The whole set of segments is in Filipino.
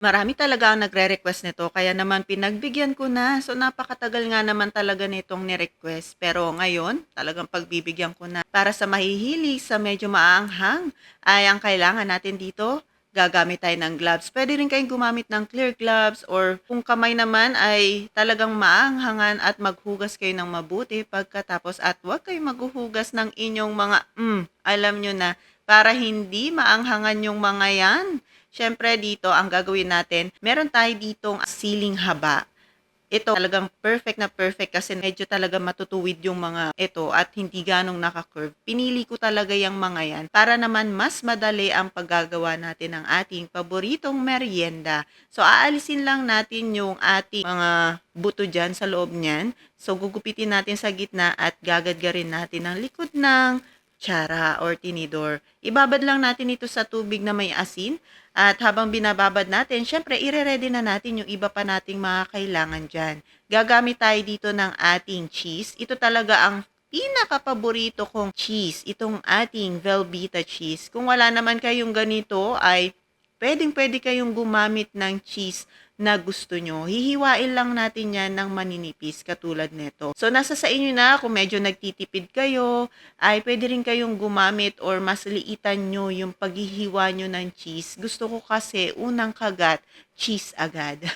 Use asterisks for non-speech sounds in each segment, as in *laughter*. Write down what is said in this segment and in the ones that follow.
Marami talaga ang nagre-request nito kaya naman pinagbigyan ko na. So napakatagal nga naman talaga nitong ni-request. Pero ngayon, talagang pagbibigyan ko na. Para sa mahihilig sa medyo maanghang, ay ang kailangan natin dito, gagamit tayo ng gloves. Pwede rin kayong gumamit ng clear gloves or kung kamay naman ay talagang maanghangan at maghugas kayo ng mabuti pagkatapos at huwag kayong maghuhugas ng inyong mga, mm, alam nyo na, para hindi maanghangan yung mga yan. Siyempre dito, ang gagawin natin, meron tayo ditong ceiling haba. Ito talagang perfect na perfect kasi medyo talaga matutuwid yung mga ito at hindi ganong naka-curve. Pinili ko talaga yung mga yan para naman mas madali ang paggagawa natin ng ating paboritong merienda. So, aalisin lang natin yung ating mga buto dyan sa loob niyan. So, gugupitin natin sa gitna at gagadgarin natin ang likod ng tsara or tinidor. Ibabad lang natin ito sa tubig na may asin at habang binababad natin, syempre, ire-ready na natin yung iba pa nating mga kailangan dyan. Gagamit tayo dito ng ating cheese. Ito talaga ang pinaka-paborito kong cheese, itong ating Velveeta cheese. Kung wala naman kayong ganito, ay pwedeng-pwede kayong gumamit ng cheese na gusto nyo. Hihiwain lang natin yan ng maninipis katulad nito. So, nasa sa inyo na kung medyo nagtitipid kayo, ay pwede rin kayong gumamit or mas liitan nyo yung paghihiwa nyo ng cheese. Gusto ko kasi unang kagat, cheese agad. *laughs*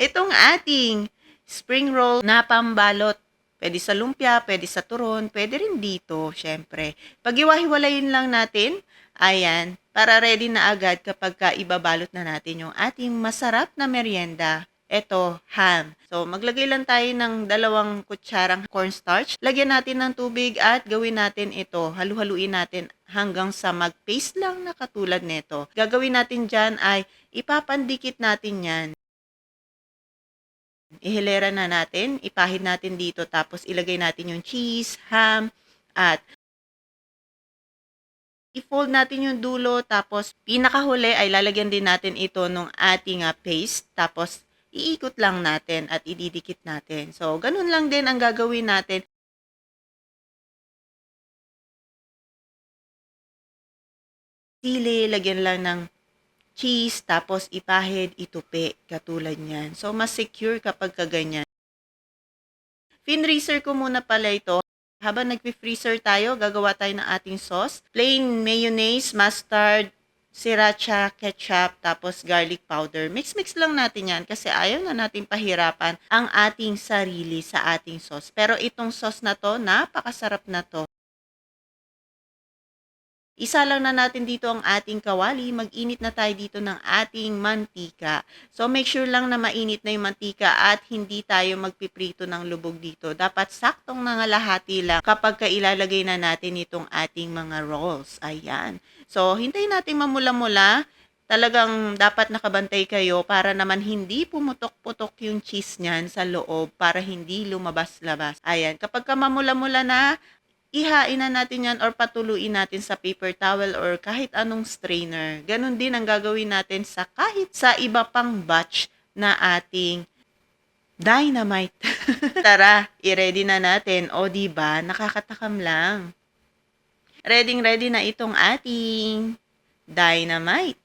Itong ating spring roll na pambalot. Pwede sa lumpia, pwede sa turon, pwede rin dito, syempre. Pag iwahiwalayin lang natin, ayan, para ready na agad kapag ka ibabalot na natin yung ating masarap na merienda. Ito, ham. So, maglagay lang tayo ng dalawang kutsarang cornstarch. Lagyan natin ng tubig at gawin natin ito. Halu-haluin natin hanggang sa mag-paste lang na katulad nito. Gagawin natin dyan ay ipapandikit natin yan. Ihilera na natin, ipahid natin dito, tapos ilagay natin yung cheese, ham, at i-fold natin yung dulo, tapos pinakahuli ay lalagyan din natin ito ng ating ah, paste, tapos iikot lang natin at ididikit natin. So, ganun lang din ang gagawin natin. Sili, lagyan lang ng cheese, tapos ipahid, itupi, katulad niyan. So, mas secure kapag kaganyan. Finreezer ko muna pala ito. Habang nagpi-freezer tayo, gagawa tayo ng ating sauce. Plain mayonnaise, mustard, sriracha, ketchup, tapos garlic powder. Mix-mix lang natin yan kasi ayaw na natin pahirapan ang ating sarili sa ating sauce. Pero itong sauce na to, napakasarap na to. Isa lang na natin dito ang ating kawali. Mag-init na tayo dito ng ating mantika. So, make sure lang na mainit na yung mantika at hindi tayo magpiprito ng lubog dito. Dapat saktong nangalahati lang kapag kailalagay na natin itong ating mga rolls. Ayan. So, hintayin natin mamula-mula. Talagang dapat nakabantay kayo para naman hindi pumutok-putok yung cheese niyan sa loob para hindi lumabas-labas. Ayan. Kapag ka mamula-mula na, ihain na natin yan or patuluin natin sa paper towel or kahit anong strainer. Ganon din ang gagawin natin sa kahit sa iba pang batch na ating dynamite. *laughs* Tara, i-ready na natin. O, di ba Nakakatakam lang. Ready ready na itong ating dynamite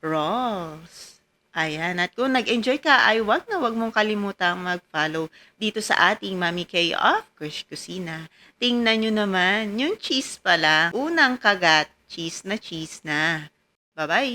rolls. Ayan, at kung nag-enjoy ka, ay wag na wag mong kalimutang mag-follow dito sa ating Mami K of Kush Kusina. Tingnan nyo naman, yung cheese pala, unang kagat, cheese na cheese na. Bye-bye!